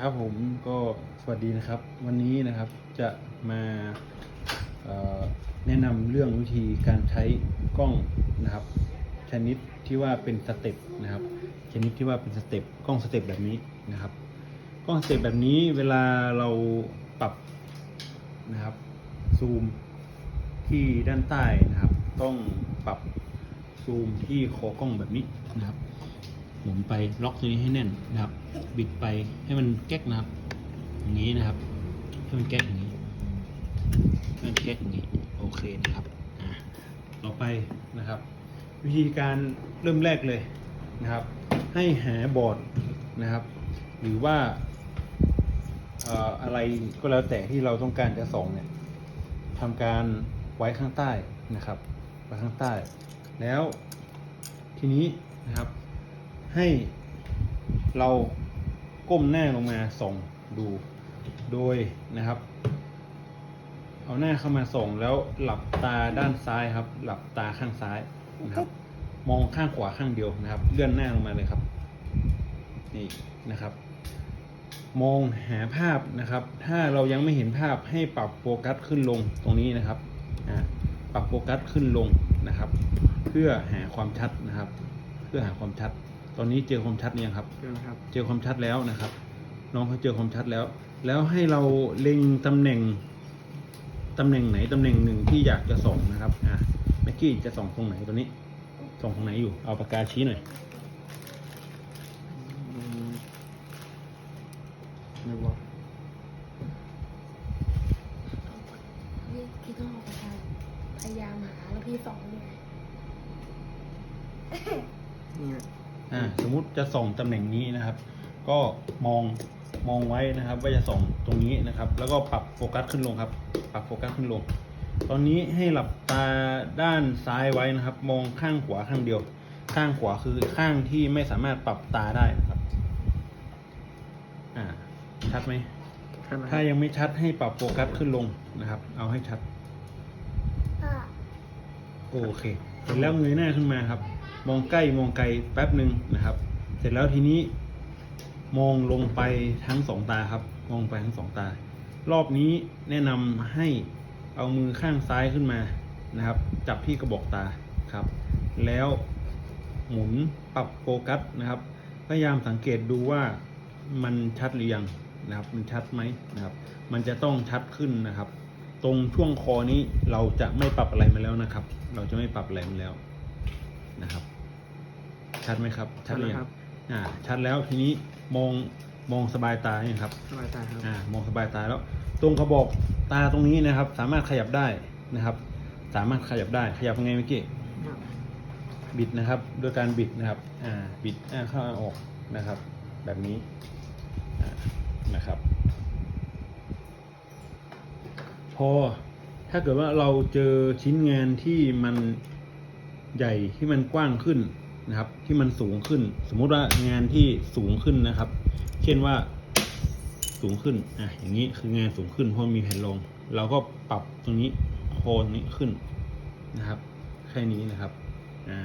ครับผมก็สวัสดีนะครับ วันนี้นะครับจะมาแนะนำเรื่องวิธีการใช้กล้องนะครับ ชนิดที่ว่าเป็นสเต็ปนะครับ ชนิดที่ว่าเป็นสเต็ปกล้องสเต็ปแบบนี้นะครับ กล้องสเต็ปแบบนี้เวลาเราปรับนะครับซูมที่ด้านใต้นะครับ ต้องปรับซูมที่คอกล้องแบบนี้นะครับ หมุนไปล็อกตัวนี้ให้แน่นนะครับ บิดไปให้มันแก๊กนะครับ อย่างนี้นะครับให้มันแก๊กอย่างนี้ให้มันแก๊กอย่างนี้โอเคนะครับต่อไปนะครับ วิธีการเริ่มแรกเลยนะครับ ให้หาบอร์ดนะครับ หรือว่าเอ่ออะไรก็แล้วแต่ที่เราต้องการจะส่องเนี่ยทำการไว้ข้างใต้นะครับไว้ข้างใต้ แล้วทีนี้นะครับ ให้เราก้มหน้าลงมาส่องดูโดยนะครับ เอาหน้าเข้ามาส่องแล้วหลับตาด้านซ้ายครับ หลับตาข้างซ้ายนะครับ มองข้างขวาข้างเดียวนะครับ เลื่อนหน้าลงมาเลยครับ นี่นะครับ มองหาภาพนะครับ ถ้าเรายังไม่เห็นภาพให้ปรับโฟกัสขึ้นลงตรงนี้นะครับปรับโฟกัสขึ้นลงนะครับ เพื่อหาความชัดนะครับ เพื่อหาความชัด ตอนนี้เจอความชัดเนี่ยงครับ เจอไหมครับ เจอความชัดแล้วนะครับ น้องเขาเจอความชัดแล้ว แล้วให้เราเล็งตำแหน่งตำแหน่งไหนตำแหน่งหนึ่งที่อยากจะส่องนะครับอะเมื่อกี้จะส่องตรงไหนตัวนี้ส่องตรงไหนอยู่ เอาปากกาชี้หน่อยอืมไม่ว่าพี่พี่ต้องเอาปากกาพยายามหาแล้วพี่สองด้วย เนี่ย อ่าสมมุติจะส่องตำแหน่งนี้นะครับ ก็มองมองไว้นะครับว่าจะส่องตรงนี้นะครับ แล้วก็ปรับโฟกัสขึ้นลงครับ ปรับโฟกัสขึ้นลง ตอนนี้ให้หลับตาด้านซ้ายไว้นะครับ มองข้างขวาข้างเดียว ข้างขวาคือข้างที่ไม่สามารถปรับตาได้นะครับอ่าชัดไหมท่านนะคถ้ารับยังไม่ชัดให้ปรับโฟกัสขึ้นลงนะครับ เอาให้ชัดอ่าโอเคเสร็จแล้วเงยหน้าขึ้นมาครับ มองใกล้มองไกลแป๊บหนึ่งนะครับ เสร็จแล้วทีนี้มองลงไปทั้งสองตาครับ มองไปทั้งสองตา รอบนี้แนะนำให้เอามือข้างซ้ายขึ้นมานะครับ จับที่กระบอกตาครับ แล้วหมุนปรับโฟกัสนะครับ พยายามสังเกตดูว่ามันชัดหรือยังนะครับ มันชัดไหมนะครับ มันจะต้องชัดขึ้นนะครับ ตรงช่วงคอนี้เราจะไม่ปรับอะไรมาแล้วนะครับ เราจะไม่ปรับอะไรมาแล้วนะครับ ชัดไหมครับท่านหรือนะยัครับอ่า ชัดแล้วทีนี้มองมองสบายตาเนี่ยครับ สบายตาครับ อ่ามองสบายตาแล้ว ตรงกระบอกตาตรงนี้นะครับ สามารถขยับได้นะครับ สามารถขยับได้ขยับยังไงเมื่อกี้ครับบิดนะครับโดยการบิดนะครับ อ่าบิดอ่าเข้าออกนะครับ แบบนี้อ่านะครับ พอถ้าเกิดว่าเราเจอชิ้นงานที่มันใหญ่ที่มันกว้างขึ้น นะครับ ที่มันสูงขึ้น สมมุติว่างานที่สูงขึ้นนะครับ เช่นว่าสูงขึ้นอะอย่างนี้คืองานสูงขึ้นเพราะมีแผ่นรองเราก็ปรับตรงนี้โคนนี้ขึ้นนะครับ แค่นี้นะครับอ่า